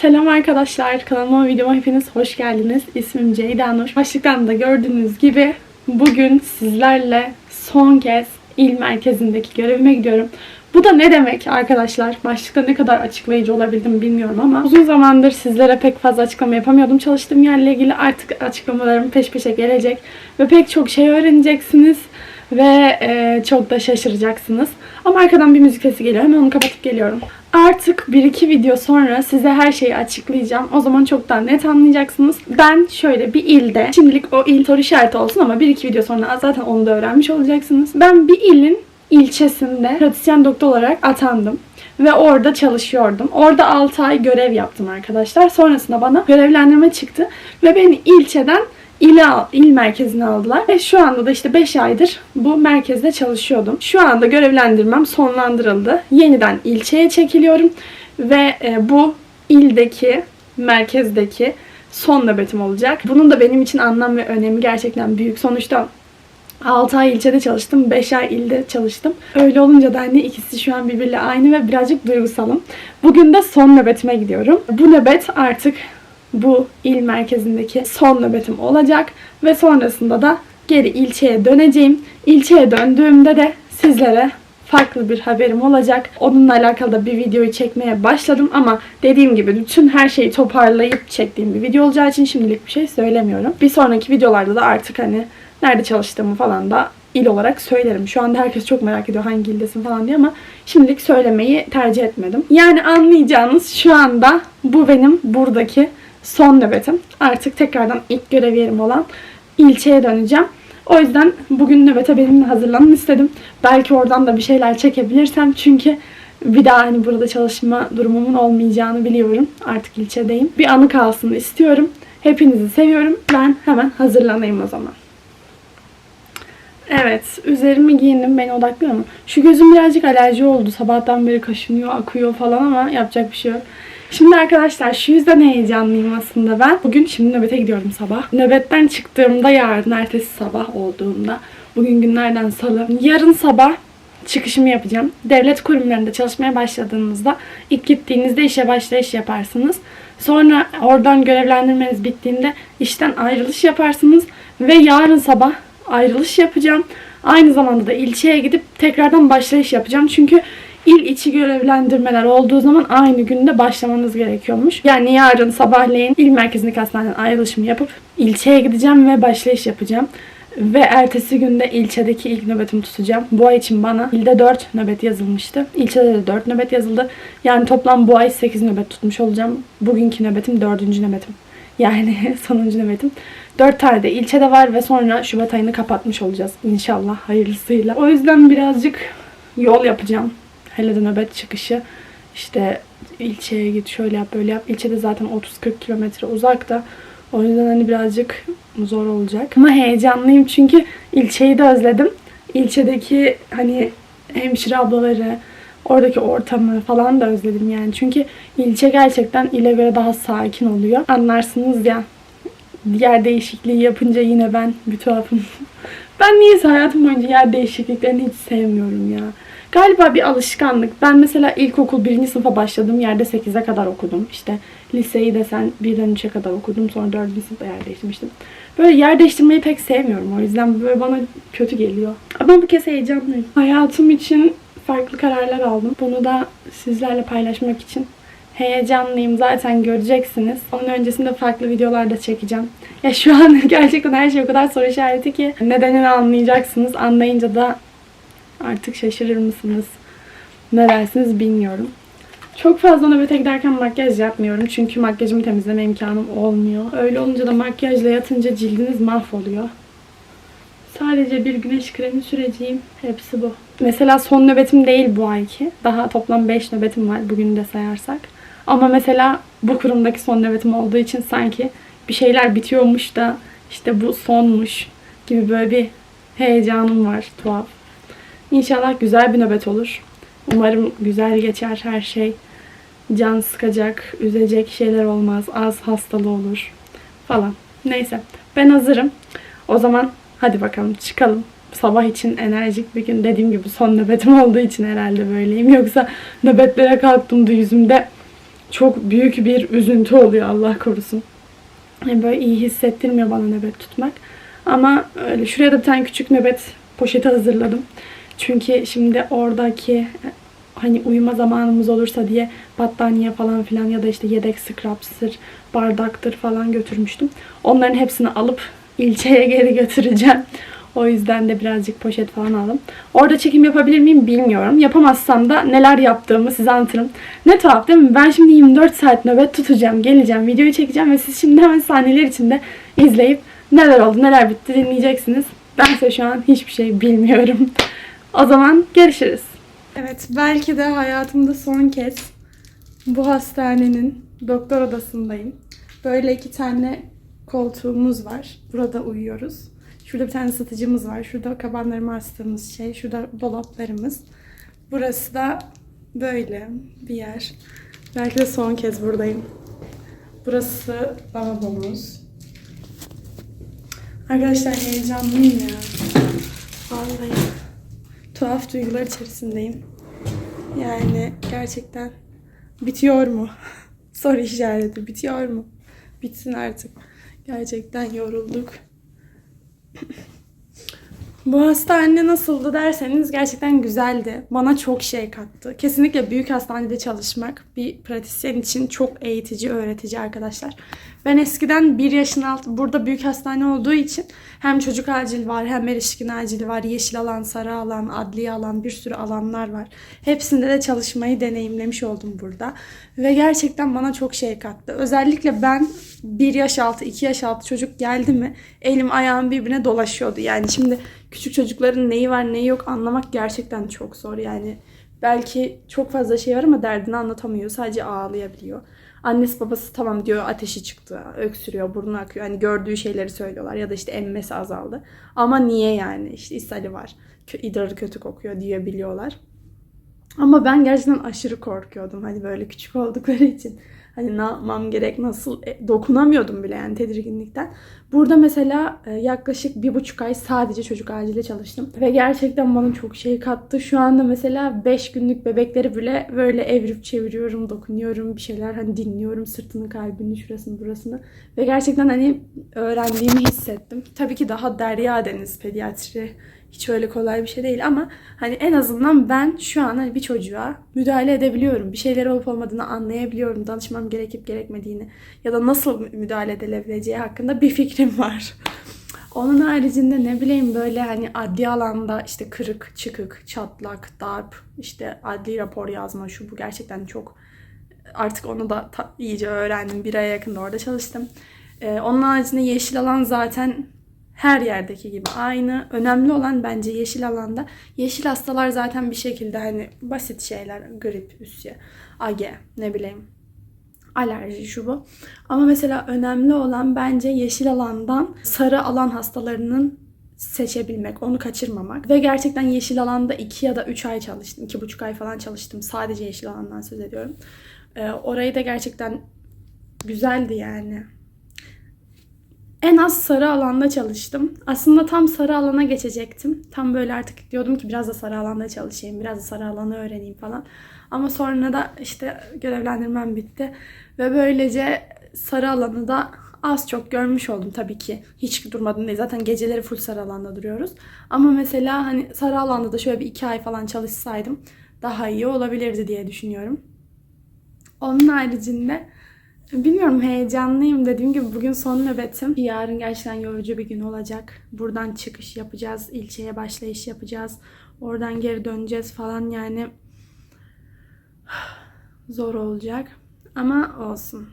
Selam arkadaşlar. Kanalıma videoma hepiniz hoş geldiniz. İsmim Ceyda Nur. Başlıktan da gördüğünüz gibi bugün sizlerle son kez il merkezindeki görevime gidiyorum. Bu da ne demek arkadaşlar? Başlıkta ne kadar açıklayıcı olabildim bilmiyorum ama uzun zamandır sizlere pek fazla açıklama yapamıyordum. Çalıştığım yerle ilgili artık açıklamalarım peş peşe gelecek ve pek çok şey öğreneceksiniz ve e, çok da şaşıracaksınız. Ama arkadan bir müzik sesi geliyor. Hemen onu kapatıp geliyorum. Artık bir iki video sonra size her şeyi açıklayacağım. O zaman çok daha net anlayacaksınız. Ben şöyle bir ilde, şimdilik o il soru işareti olsun ama bir iki video sonra zaten onu da öğrenmiş olacaksınız. Ben bir ilin ilçesinde pratisyen doktor olarak atandım. Ve orada çalışıyordum. Orada 6 ay görev yaptım arkadaşlar. Sonrasında bana görevlendirme çıktı. Ve beni ilçeden ile il merkezine aldılar. Ve şu anda da işte 5 aydır bu merkezde çalışıyordum. Şu anda görevlendirmem sonlandırıldı. Yeniden ilçeye çekiliyorum. Ve e, bu ildeki, merkezdeki son nöbetim olacak. Bunun da benim için anlam ve önemi gerçekten büyük. Sonuçta 6 ay ilçede çalıştım, 5 ay ilde çalıştım. Öyle olunca da hani ikisi şu an birbiriyle aynı ve birazcık duygusalım. Bugün de son nöbetime gidiyorum. Bu nöbet artık bu il merkezindeki son nöbetim olacak ve sonrasında da geri ilçeye döneceğim. İlçeye döndüğümde de sizlere farklı bir haberim olacak. Onunla alakalı da bir videoyu çekmeye başladım ama dediğim gibi bütün her şeyi toparlayıp çektiğim bir video olacağı için şimdilik bir şey söylemiyorum. Bir sonraki videolarda da artık hani nerede çalıştığımı falan da il olarak söylerim. Şu anda herkes çok merak ediyor hangi ildesin falan diye ama şimdilik söylemeyi tercih etmedim. Yani anlayacağınız şu anda bu benim buradaki son nöbetim. Artık tekrardan ilk görev yerim olan ilçeye döneceğim. O yüzden bugün nöbete benimle hazırlanın istedim. Belki oradan da bir şeyler çekebilirsem çünkü bir daha hani burada çalışma durumumun olmayacağını biliyorum. Artık ilçedeyim. Bir anı kalsın istiyorum. Hepinizi seviyorum. Ben hemen hazırlanayım o zaman. Evet, üzerimi giyindim. Beni odaklıyor mu? Şu gözüm birazcık alerji oldu. Sabahtan beri kaşınıyor, akıyor falan ama yapacak bir şey yok. Şimdi arkadaşlar şu yüzden heyecanlıyım aslında ben. Bugün şimdi nöbete gidiyorum sabah. Nöbetten çıktığımda yarın ertesi sabah olduğunda. Bugün günlerden salı. Yarın sabah çıkışımı yapacağım. Devlet kurumlarında çalışmaya başladığınızda ilk gittiğinizde işe başlayış yaparsınız. Sonra oradan görevlendirmeniz bittiğinde işten ayrılış yaparsınız. Ve yarın sabah ayrılış yapacağım. Aynı zamanda da ilçeye gidip tekrardan başlayış yapacağım. Çünkü il içi görevlendirmeler olduğu zaman aynı günde başlamanız gerekiyormuş. Yani yarın sabahleyin il merkezindeki hastaneden ayrılışımı yapıp ilçeye gideceğim ve başlayış yapacağım. Ve ertesi günde ilçedeki ilk nöbetimi tutacağım. Bu ay için bana ilde 4 nöbet yazılmıştı. İlçede de 4 nöbet yazıldı. Yani toplam bu ay 8 nöbet tutmuş olacağım. Bugünkü nöbetim 4. nöbetim. Yani sonuncu nöbetim. 4 tane de ilçede var ve sonra Şubat ayını kapatmış olacağız inşallah hayırlısıyla. O yüzden birazcık yol yapacağım. Hele de nöbet çıkışı. İşte ilçeye git şöyle yap böyle yap. İlçede zaten 30-40 kilometre uzakta. O yüzden hani birazcık zor olacak. Ama heyecanlıyım çünkü ilçeyi de özledim. İlçedeki hani hemşire ablaları, oradaki ortamı falan da özledim yani. Çünkü ilçe gerçekten ile göre daha sakin oluyor. Anlarsınız ya. Yer değişikliği yapınca yine ben bir tuhafım. ben niyeyse hayatım boyunca yer değişikliklerini hiç sevmiyorum ya. Galiba bir alışkanlık. Ben mesela ilkokul birinci sınıfa başladığım yerde 8'e kadar okudum. İşte liseyi de sen 1'den 3'e kadar okudum. Sonra 4. sınıfta yer değiştirmiştim. Böyle yer değiştirmeyi pek sevmiyorum. O yüzden böyle bana kötü geliyor. Ama bu kez heyecanlıyım. Hayatım için farklı kararlar aldım. Bunu da sizlerle paylaşmak için heyecanlıyım. Zaten göreceksiniz. Onun öncesinde farklı videolar da çekeceğim. Ya şu an gerçekten her şey o kadar soru işareti ki nedenini anlayacaksınız. Anlayınca da artık şaşırır mısınız? Ne dersiniz bilmiyorum. Çok fazla nöbete giderken makyaj yapmıyorum. Çünkü makyajımı temizleme imkanım olmuyor. Öyle olunca da makyajla yatınca cildiniz mahvoluyor. Sadece bir güneş kremi süreceğim. Hepsi bu. Mesela son nöbetim değil bu ayki. Daha toplam 5 nöbetim var bugün de sayarsak. Ama mesela bu kurumdaki son nöbetim olduğu için sanki bir şeyler bitiyormuş da işte bu sonmuş gibi böyle bir heyecanım var tuhaf. İnşallah güzel bir nöbet olur. Umarım güzel geçer her şey. Can sıkacak, üzecek şeyler olmaz. Az hastalığı olur falan. Neyse ben hazırım. O zaman hadi bakalım çıkalım. Sabah için enerjik bir gün. Dediğim gibi son nöbetim olduğu için herhalde böyleyim. Yoksa nöbetlere kalktığımda yüzümde çok büyük bir üzüntü oluyor Allah korusun. Yani böyle iyi hissettirmiyor bana nöbet tutmak. Ama öyle şuraya da bir tane küçük nöbet poşeti hazırladım. Çünkü şimdi oradaki hani uyuma zamanımız olursa diye battaniye falan filan ya da işte yedek scrubs'tır, bardaktır falan götürmüştüm. Onların hepsini alıp ilçeye geri götüreceğim. O yüzden de birazcık poşet falan aldım. Orada çekim yapabilir miyim bilmiyorum. Yapamazsam da neler yaptığımı size anlatırım. Ne tuhaf değil mi? Ben şimdi 24 saat nöbet tutacağım, geleceğim, videoyu çekeceğim ve siz şimdi hemen saniyeler içinde izleyip neler oldu, neler bitti dinleyeceksiniz. Bense şu an hiçbir şey bilmiyorum. O zaman görüşürüz. Evet, belki de hayatımda son kez bu hastanenin doktor odasındayım. Böyle iki tane koltuğumuz var. Burada uyuyoruz. Şurada bir tane ısıtıcımız var. Şurada kabanlarımı astığımız şey. Şurada dolaplarımız. Burası da böyle bir yer. Belki de son kez buradayım. Burası lavabomuz. Arkadaşlar heyecanlıyım ya. Vallahi tuhaf duygular içerisindeyim. Yani gerçekten bitiyor mu? Soru işareti. Bitiyor mu? Bitsin artık. Gerçekten yorulduk. Bu hastane nasıldı derseniz gerçekten güzeldi. Bana çok şey kattı. Kesinlikle büyük hastanede çalışmak bir pratisyen için çok eğitici, öğretici arkadaşlar. Ben eskiden bir yaşın altı burada büyük hastane olduğu için hem çocuk acil var hem erişkin acili var. Yeşil alan, sarı alan, adliye alan bir sürü alanlar var. Hepsinde de çalışmayı deneyimlemiş oldum burada. Ve gerçekten bana çok şey kattı. Özellikle ben bir yaş altı, iki yaş altı çocuk geldi mi elim ayağım birbirine dolaşıyordu. Yani şimdi küçük çocukların neyi var neyi yok anlamak gerçekten çok zor. Yani belki çok fazla şey var ama derdini anlatamıyor. Sadece ağlayabiliyor. Annesi babası tamam diyor ateşi çıktı, öksürüyor, burnu akıyor. Hani gördüğü şeyleri söylüyorlar ya da işte emmesi azaldı. Ama niye yani? İşte ishali var, idrarı kötü kokuyor diyebiliyorlar. Ama ben gerçekten aşırı korkuyordum. Hani böyle küçük oldukları için. Hani ne yapmam gerek, nasıl e, dokunamıyordum bile yani tedirginlikten. Burada mesela e, yaklaşık bir buçuk ay sadece çocuk acile çalıştım. Ve gerçekten bana çok şey kattı. Şu anda mesela 5 günlük bebekleri bile böyle evirip çeviriyorum, dokunuyorum, bir şeyler hani dinliyorum sırtını, kalbini, şurasını, burasını. Ve gerçekten hani öğrendiğimi hissettim. Tabii ki daha derya deniz pediatri hiç öyle kolay bir şey değil ama hani en azından ben şu an hani bir çocuğa müdahale edebiliyorum. Bir şeyler olup olmadığını anlayabiliyorum. Danışmam gerekip gerekmediğini ya da nasıl müdahale edilebileceği hakkında bir fikrim var. Onun haricinde ne bileyim böyle hani adli alanda işte kırık, çıkık, çatlak, darp, işte adli rapor yazma şu bu gerçekten çok artık onu da iyice öğrendim. Bir aya yakın da orada çalıştım. Ee, onun haricinde yeşil alan zaten her yerdeki gibi aynı. Önemli olan bence yeşil alanda. Yeşil hastalar zaten bir şekilde hani basit şeyler. Grip, üsye, age ne bileyim alerji şu bu. Ama mesela önemli olan bence yeşil alandan sarı alan hastalarının seçebilmek, onu kaçırmamak. Ve gerçekten yeşil alanda 2 ya da 3 ay çalıştım. 2,5 ay falan çalıştım. Sadece yeşil alandan söz ediyorum. Ee, orayı da gerçekten güzeldi yani. En az sarı alanda çalıştım. Aslında tam sarı alana geçecektim. Tam böyle artık diyordum ki biraz da sarı alanda çalışayım, biraz da sarı alanı öğreneyim falan. Ama sonra da işte görevlendirmem bitti. Ve böylece sarı alanı da az çok görmüş oldum tabii ki. Hiç durmadım değil. Zaten geceleri full sarı alanda duruyoruz. Ama mesela hani sarı alanda da şöyle bir iki ay falan çalışsaydım daha iyi olabilirdi diye düşünüyorum. Onun haricinde Bilmiyorum heyecanlıyım. Dediğim gibi bugün son nöbetim. Yarın gerçekten yorucu bir gün olacak. Buradan çıkış yapacağız. ilçeye başlayış yapacağız. Oradan geri döneceğiz falan yani. Zor olacak. Ama olsun.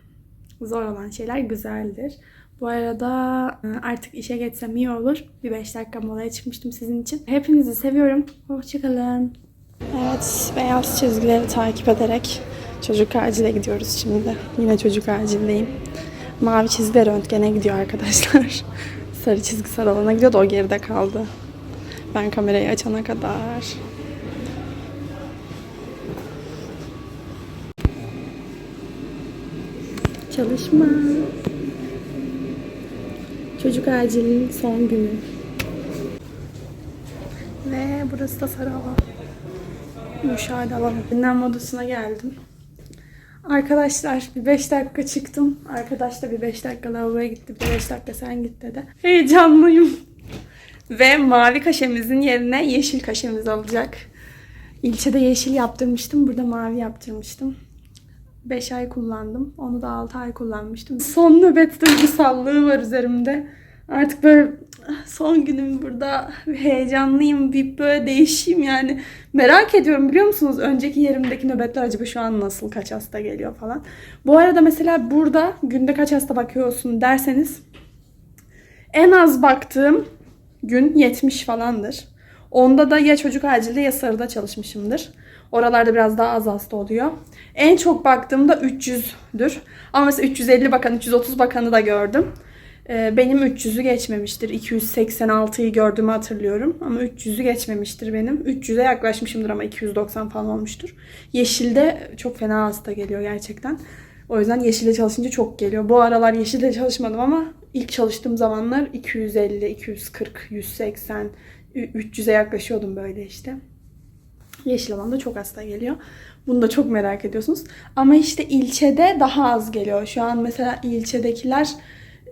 Zor olan şeyler güzeldir. Bu arada e, artık işe geçsem iyi olur. Bir 5 dakika molaya çıkmıştım sizin için. Hepinizi seviyorum. Hoşçakalın. Evet, beyaz çizgileri takip ederek çocuk acile gidiyoruz şimdi. Yine çocuk acildeyim. Mavi çizgi de röntgene gidiyor arkadaşlar. Sarı çizgi sarı gidiyor da o geride kaldı. Ben kamerayı açana kadar. Çalışma. Çocuk acilinin son günü. Ve burası da sarı alan. Müşahede alanı. Dinlenme odasına geldim. Arkadaşlar bir 5 dakika çıktım. Arkadaş da bir 5 dakika lavaboya gitti. Bir 5 dakika sen git dedi. Heyecanlıyım. Ve mavi kaşemizin yerine yeşil kaşemiz alacak. İlçede yeşil yaptırmıştım. Burada mavi yaptırmıştım. 5 ay kullandım. Onu da 6 ay kullanmıştım. Son nöbet duygusallığı var üzerimde. Artık böyle son günüm burada heyecanlıyım. Bir böyle değişeyim yani. Merak ediyorum biliyor musunuz? Önceki yerimdeki nöbetler acaba şu an nasıl? Kaç hasta geliyor falan. Bu arada mesela burada günde kaç hasta bakıyorsun derseniz en az baktığım gün 70 falandır. Onda da ya çocuk acilde ya sarıda çalışmışımdır. Oralarda biraz daha az hasta oluyor. En çok baktığımda 300'dür. Ama mesela 350 bakan, 330 bakanı da gördüm. Ee, Benim 300'ü geçmemiştir. 286'yı gördüğümü hatırlıyorum. Ama 300'ü geçmemiştir benim. 300'e yaklaşmışımdır ama 290 falan olmuştur. Yeşilde çok fena hasta geliyor gerçekten. O yüzden yeşilde çalışınca çok geliyor. Bu aralar yeşilde çalışmadım ama ilk çalıştığım zamanlar 250, 240, 180, 300'e yaklaşıyordum böyle işte. Yeşil alanda çok hasta geliyor. Bunu da çok merak ediyorsunuz. Ama işte ilçede daha az geliyor. Şu an mesela ilçedekiler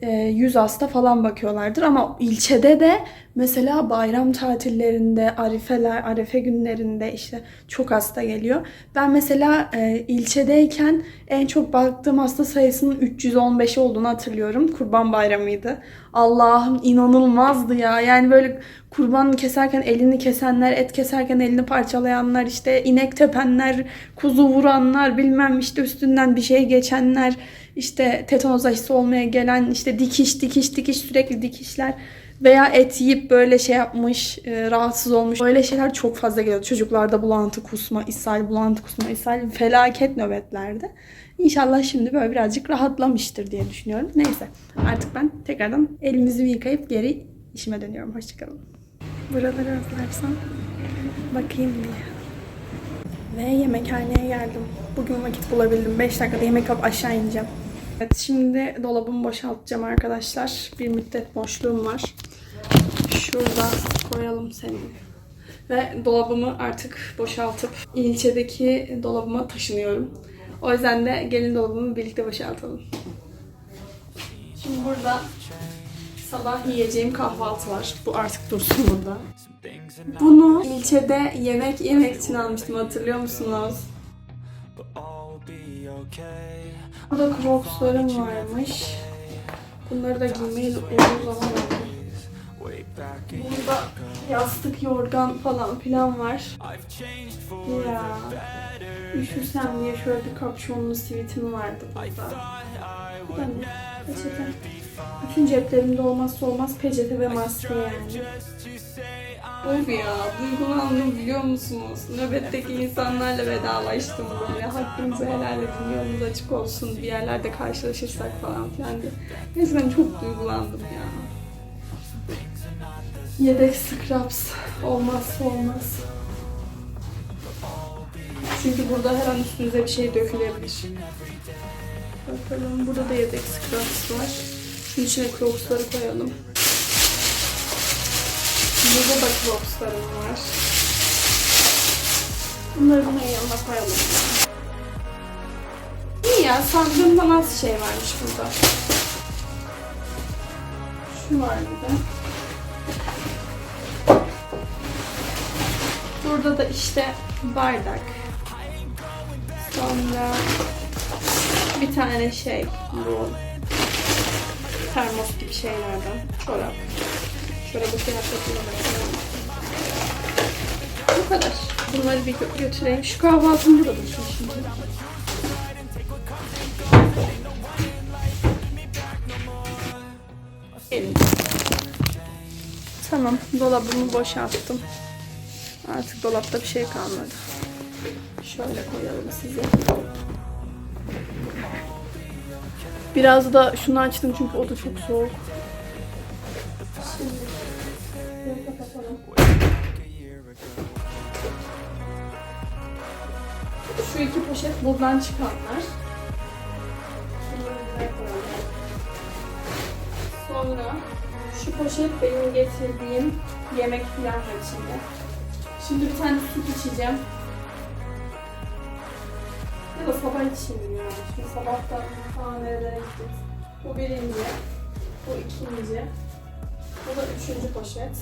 e, 100 hasta falan bakıyorlardır. Ama ilçede de mesela bayram tatillerinde, arifeler, arefe günlerinde işte çok hasta geliyor. Ben mesela e, ilçedeyken en çok baktığım hasta sayısının 315 olduğunu hatırlıyorum. Kurban bayramıydı. Allah'ım inanılmazdı ya. Yani böyle kurban keserken elini kesenler, et keserken elini parçalayanlar, işte inek tepenler, kuzu vuranlar, bilmem işte üstünden bir şey geçenler, işte tetanoz aşısı olmaya gelen, işte dikiş, dikiş, dikiş, sürekli dikişler veya et yiyip böyle şey yapmış, e, rahatsız olmuş. Böyle şeyler çok fazla geliyor. Çocuklarda bulantı, kusma, ishal, bulantı, kusma, ishal felaket nöbetlerde. İnşallah şimdi böyle birazcık rahatlamıştır diye düşünüyorum. Neyse artık ben tekrardan elimizi yıkayıp geri işime dönüyorum. Hoşçakalın. Buraları özlersem bakayım diye. Ve yemekhaneye geldim. Bugün vakit bulabildim. 5 dakikada yemek alıp aşağı ineceğim. Evet şimdi dolabımı boşaltacağım arkadaşlar. Bir müddet boşluğum var. Şurada koyalım seni. Ve dolabımı artık boşaltıp ilçedeki dolabıma taşınıyorum. O yüzden de gelin dolabımı birlikte boşaltalım. Şimdi burada sabah yiyeceğim kahvaltı var. Bu artık dursun burada. Bunu ilçede yemek yemek için almıştım hatırlıyor musunuz? Burada crocslarım varmış. Bunları da giymeyi uzun zaman oldu. Burada yastık, yorgan falan filan var. Ya. Üşürsem diye şöyle bir kapşonlu sivitim vardı burada. Bu da ne? Peçete. Bütün ceplerimde olmazsa olmaz peçete ve maske yani. Of ya, duygulandım biliyor musunuz? Nöbetteki insanlarla vedalaştım böyle. Hakkınızı helal edin, yolunuz açık olsun, bir yerlerde karşılaşırsak falan filan diye. Gerçekten çok duygulandım ya. Yedek scrubs olmazsa olmaz. Çünkü burada her an üstünüze bir şey dökülebilir. Bakalım burada da yedek scrubs var. Şunun içine crocsları koyalım. Burada da crocslarım var. Bunları bunun yanına koyalım. İyi ya sandığımdan az şey varmış burada. Şu var bir de. Burada da işte bardak. Sonra bir tane şey bu termos gibi şeylerden çorap. Çorabı kıyafet kullanıyorum. Bu kadar. Bunları bir gö- götüreyim. Şu kahvaltım burada dursun şimdi. Gelin. Tamam. Dolabımı boşalttım. Artık dolapta bir şey kalmadı. Şöyle koyalım size. Biraz da şunu açtım çünkü o da çok soğuk. Poşet buradan çıkanlar. Sonra şu poşet benim getirdiğim yemek filan içinde. Şimdi bir tane süt içeceğim. Ya da sabah içeyim yani. Şimdi sabahtan falan nerelere gittik. Bu birinci, bu ikinci, bu da üçüncü poşet.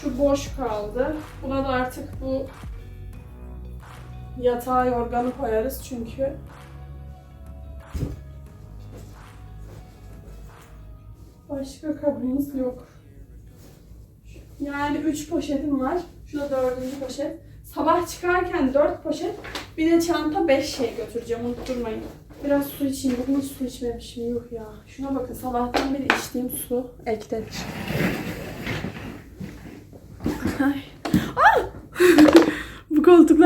Şu boş kaldı. Buna da artık bu yatağa yorganı koyarız çünkü başka kabımız yok. Yani 3 poşetim var. Şurada dördüncü poşet. Sabah çıkarken 4 poşet, bir de çanta 5 şey götüreceğim. Unutturmayın. Biraz su içeyim. Bugün hiç su içmemişim. Yok ya. Şuna bakın. Sabahtan beri içtiğim su ektedir. Ay. Ah!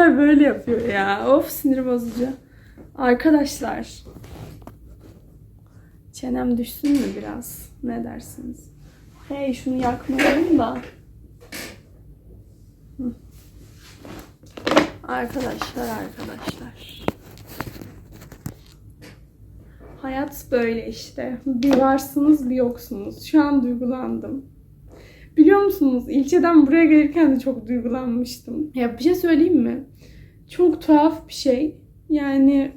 Bu koltuklar böyle yapıyor ya. Of sinir bozucu. Arkadaşlar. Çenem düşsün mü biraz? Ne dersiniz? Hey şunu yakmayalım da. Arkadaşlar arkadaşlar. Hayat böyle işte. Bir varsınız bir yoksunuz. Şu an duygulandım. Biliyor musunuz ilçeden buraya gelirken de çok duygulanmıştım. Ya bir şey söyleyeyim mi? Çok tuhaf bir şey. Yani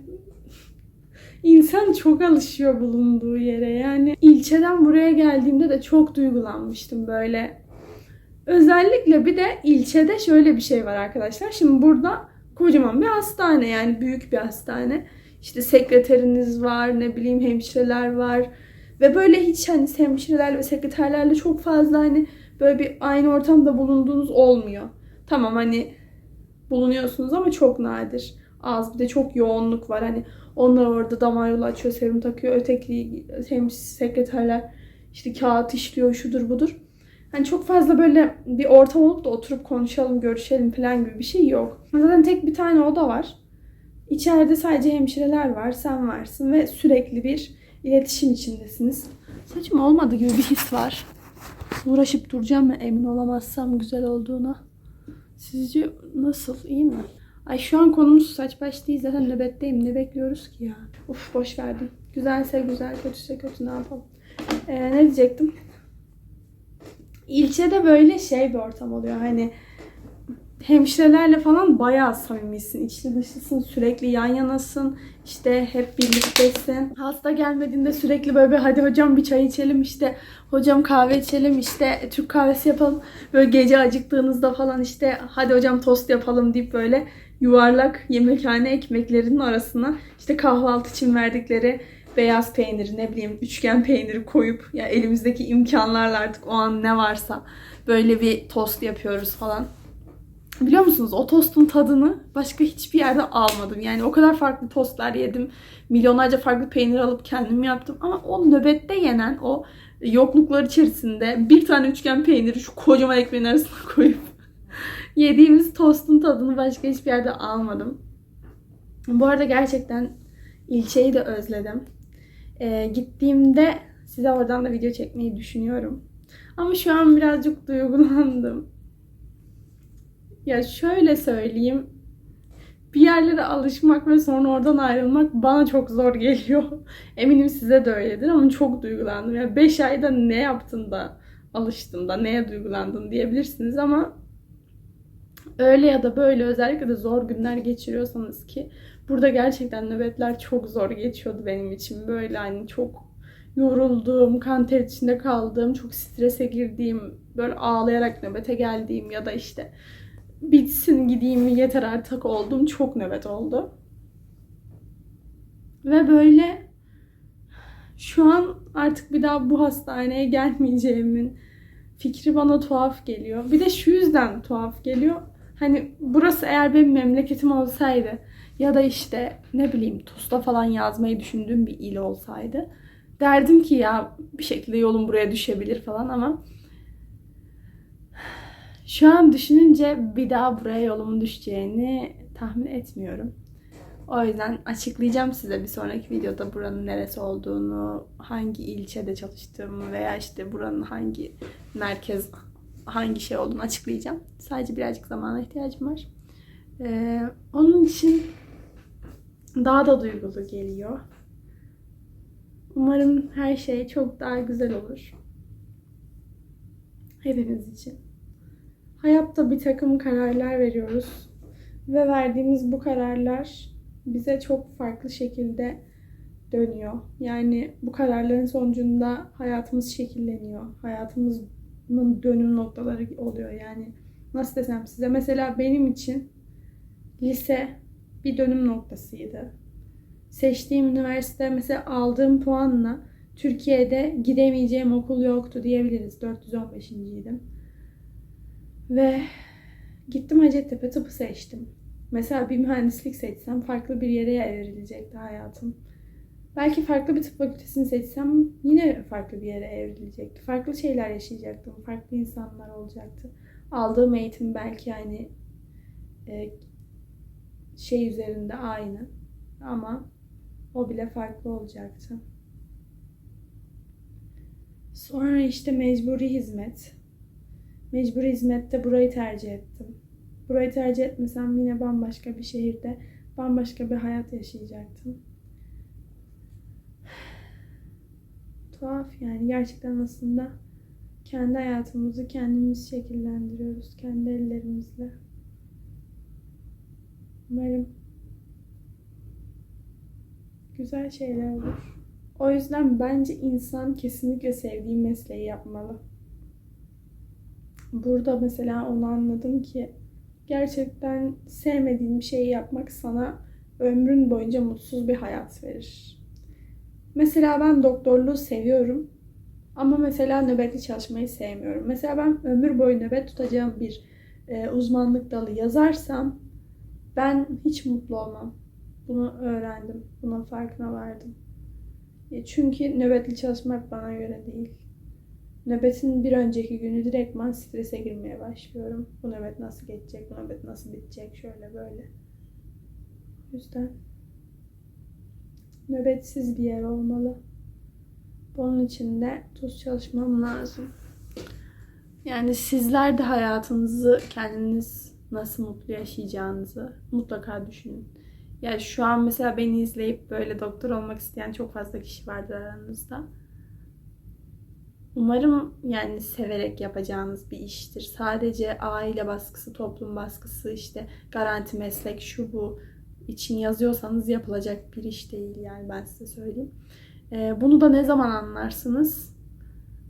insan çok alışıyor bulunduğu yere. Yani ilçeden buraya geldiğimde de çok duygulanmıştım böyle. Özellikle bir de ilçede şöyle bir şey var arkadaşlar. Şimdi burada kocaman bir hastane yani büyük bir hastane. İşte sekreteriniz var, ne bileyim hemşireler var. Ve böyle hiç hani hemşireler ve sekreterlerle çok fazla hani böyle bir aynı ortamda bulunduğunuz olmuyor. Tamam hani bulunuyorsunuz ama çok nadir. Az bir de çok yoğunluk var. Hani onlar orada damar yolu açıyor, serum takıyor. Öteki hem sekreterler işte kağıt işliyor, şudur budur. Hani çok fazla böyle bir ortam olup da oturup konuşalım, görüşelim falan gibi bir şey yok. Zaten tek bir tane oda var. İçeride sadece hemşireler var, sen varsın ve sürekli bir iletişim içindesiniz. Saçım olmadı gibi bir his var. Uğraşıp duracağım mı emin olamazsam güzel olduğuna. Sizce nasıl? iyi mi? Ay şu an konumuz saç baş değil zaten nöbetteyim. Ne bekliyoruz ki ya? Uf boş verdim. Güzelse güzel, kötüse kötü ne yapalım. Ee, ne diyecektim? İlçede böyle şey bir ortam oluyor. Hani hemşirelerle falan bayağı samimisin. İçli dışlısın, sürekli yan yanasın. İşte hep birliktesin. Hasta gelmediğinde sürekli böyle bir hadi hocam bir çay içelim işte. Hocam kahve içelim işte Türk kahvesi yapalım. Böyle gece acıktığınızda falan işte hadi hocam tost yapalım deyip böyle yuvarlak yemekhane ekmeklerinin arasına işte kahvaltı için verdikleri beyaz peyniri ne bileyim üçgen peyniri koyup ya elimizdeki imkanlarla artık o an ne varsa böyle bir tost yapıyoruz falan. Biliyor musunuz o tostun tadını başka hiçbir yerde almadım. Yani o kadar farklı tostlar yedim. Milyonlarca farklı peynir alıp kendim yaptım. Ama o nöbette yenen o yokluklar içerisinde bir tane üçgen peyniri şu kocaman ekmeğin arasına koyup yediğimiz tostun tadını başka hiçbir yerde almadım. Bu arada gerçekten ilçeyi de özledim. Ee, gittiğimde size oradan da video çekmeyi düşünüyorum. Ama şu an birazcık duygulandım. Ya şöyle söyleyeyim. Bir yerlere alışmak ve sonra oradan ayrılmak bana çok zor geliyor. Eminim size de öyledir ama çok duygulandım. Ya 5 ayda ne yaptın da alıştın da neye duygulandın diyebilirsiniz ama öyle ya da böyle özellikle de zor günler geçiriyorsanız ki burada gerçekten nöbetler çok zor geçiyordu benim için. Böyle hani çok yorulduğum, kan ter içinde kaldığım, çok strese girdiğim, böyle ağlayarak nöbete geldiğim ya da işte bitsin gideyim yeter artık olduğum çok nöbet oldu. Ve böyle şu an artık bir daha bu hastaneye gelmeyeceğimin fikri bana tuhaf geliyor. Bir de şu yüzden tuhaf geliyor. Hani burası eğer benim memleketim olsaydı ya da işte ne bileyim TUS'ta falan yazmayı düşündüğüm bir il olsaydı derdim ki ya bir şekilde yolum buraya düşebilir falan ama şu an düşününce bir daha buraya yolumun düşeceğini tahmin etmiyorum. O yüzden açıklayacağım size bir sonraki videoda buranın neresi olduğunu, hangi ilçede çalıştığımı veya işte buranın hangi merkez, hangi şey olduğunu açıklayacağım. Sadece birazcık zamana ihtiyacım var. Ee, onun için daha da duygulu geliyor. Umarım her şey çok daha güzel olur. Hepimiz için. Hayatta bir takım kararlar veriyoruz. Ve verdiğimiz bu kararlar bize çok farklı şekilde dönüyor. Yani bu kararların sonucunda hayatımız şekilleniyor. Hayatımızın dönüm noktaları oluyor. Yani nasıl desem size mesela benim için lise bir dönüm noktasıydı. Seçtiğim üniversite mesela aldığım puanla Türkiye'de gidemeyeceğim okul yoktu diyebiliriz. 415. idim. Ve gittim Hacettepe tıpı seçtim. Mesela bir mühendislik seçsem farklı bir yere evrilecekti hayatım. Belki farklı bir tıp fakültesini seçsem yine farklı bir yere evrilecekti. Farklı şeyler yaşayacaktım. Farklı insanlar olacaktı. Aldığım eğitim belki yani e, şey üzerinde aynı. Ama o bile farklı olacaktı. Sonra işte mecburi hizmet. Mecburi hizmette burayı tercih ettim. Burayı tercih etmesem yine bambaşka bir şehirde bambaşka bir hayat yaşayacaktım. Tuhaf yani gerçekten aslında kendi hayatımızı kendimiz şekillendiriyoruz kendi ellerimizle. Umarım güzel şeyler olur. O yüzden bence insan kesinlikle sevdiği mesleği yapmalı. Burada mesela onu anladım ki gerçekten sevmediğin bir şeyi yapmak sana ömrün boyunca mutsuz bir hayat verir. Mesela ben doktorluğu seviyorum ama mesela nöbetli çalışmayı sevmiyorum. Mesela ben ömür boyu nöbet tutacağım bir e, uzmanlık dalı yazarsam ben hiç mutlu olmam. Bunu öğrendim. Bunun farkına vardım. E, çünkü nöbetli çalışmak bana göre değil. Nöbetin bir önceki günü direktman strese girmeye başlıyorum. Bu nöbet nasıl geçecek, bu nöbet nasıl bitecek, şöyle böyle. O yüzden nöbetsiz bir yer olmalı. Bunun için de tuz çalışmam lazım. Yani sizler de hayatınızı kendiniz nasıl mutlu yaşayacağınızı mutlaka düşünün. Yani şu an mesela beni izleyip böyle doktor olmak isteyen çok fazla kişi vardır aranızda. Umarım yani severek yapacağınız bir iştir. Sadece aile baskısı, toplum baskısı, işte garanti meslek şu bu için yazıyorsanız yapılacak bir iş değil yani ben size söyleyeyim. Ee, bunu da ne zaman anlarsınız?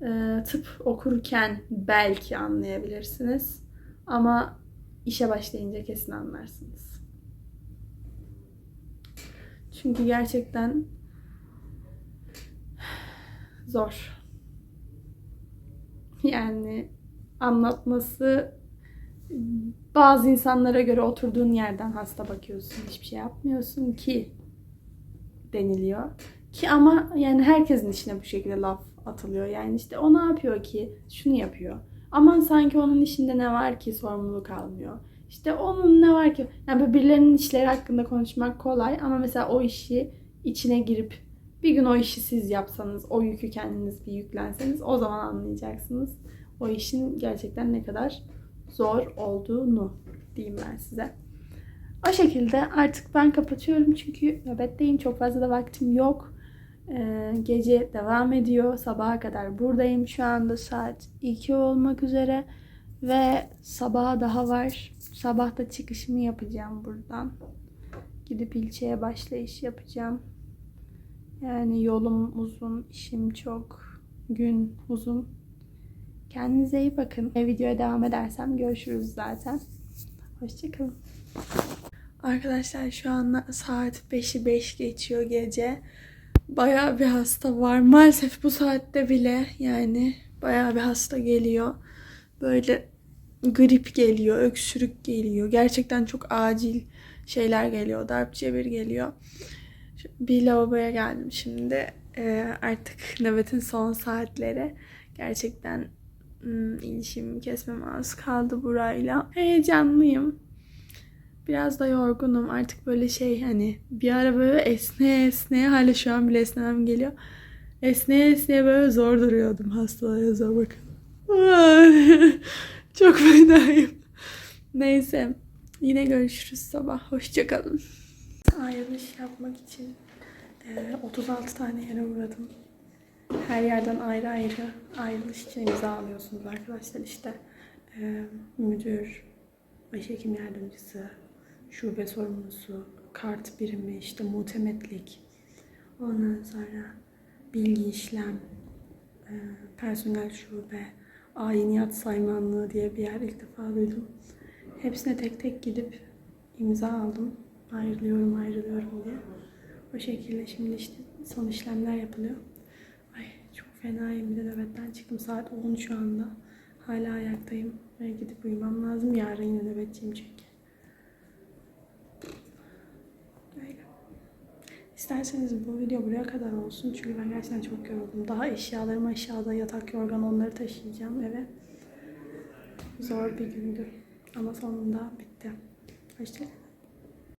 Ee, tıp okurken belki anlayabilirsiniz. Ama işe başlayınca kesin anlarsınız. Çünkü gerçekten zor. Yani anlatması bazı insanlara göre oturduğun yerden hasta bakıyorsun. Hiçbir şey yapmıyorsun ki deniliyor. Ki ama yani herkesin içine bu şekilde laf atılıyor. Yani işte o ne yapıyor ki? Şunu yapıyor. Aman sanki onun işinde ne var ki sorumluluk almıyor. İşte onun ne var ki? Yani birilerinin işleri hakkında konuşmak kolay ama mesela o işi içine girip bir gün o işi siz yapsanız, o yükü kendiniz bir yüklenseniz o zaman anlayacaksınız. O işin gerçekten ne kadar zor olduğunu diyeyim ben size. O şekilde artık ben kapatıyorum çünkü nöbetteyim. Çok fazla da vaktim yok. Ee, gece devam ediyor. Sabaha kadar buradayım. Şu anda saat 2 olmak üzere. Ve sabaha daha var. Sabah da çıkışımı yapacağım buradan. Gidip ilçeye başlayış yapacağım. Yani yolum uzun, işim çok, gün uzun. Kendinize iyi bakın. Videoya devam edersem görüşürüz zaten. Hoşçakalın. Arkadaşlar şu anda saat 5'i 5 geçiyor gece. Bayağı bir hasta var. Maalesef bu saatte bile yani bayağı bir hasta geliyor. Böyle grip geliyor, öksürük geliyor. Gerçekten çok acil şeyler geliyor. Darp cebir geliyor. Bir lavaboya geldim şimdi. Ee, artık nöbetin son saatleri. Gerçekten hmm, ilişimi kesmem az kaldı burayla. Heyecanlıyım. Biraz da yorgunum. Artık böyle şey hani bir ara böyle esneye esneye hala şu an bile esnemem geliyor. Esneye esneye böyle zor duruyordum hastalara zor bakın. Çok fenayım. Neyse. Yine görüşürüz sabah. Hoşçakalın. Ayrılış yapmak için e, 36 tane yere uğradım. Her yerden ayrı ayrı ayrılış için imza alıyorsunuz arkadaşlar işte. E, müdür, başhekim yardımcısı, şube sorumlusu, kart birimi, işte muhtemetlik, ondan sonra bilgi işlem, e, personel şube, ayiniyat saymanlığı diye bir yer ilk defa duydum. Hepsine tek tek gidip imza aldım. Ayrılıyorum, ayrılıyorum diye. O şekilde şimdi işte son işlemler yapılıyor. Ay çok fenayım. Bir de nöbetten çıktım. Saat 10 şu anda. Hala ayaktayım. Ve gidip uyumam lazım. Yarın yine nöbetçiyim çünkü. Öyle. İsterseniz bu video buraya kadar olsun. Çünkü ben gerçekten çok yoruldum. Daha eşyalarım aşağıda. Yatak, yorgan onları taşıyacağım eve. Zor bir gündü. Ama sonunda bitti. Hoşçakalın.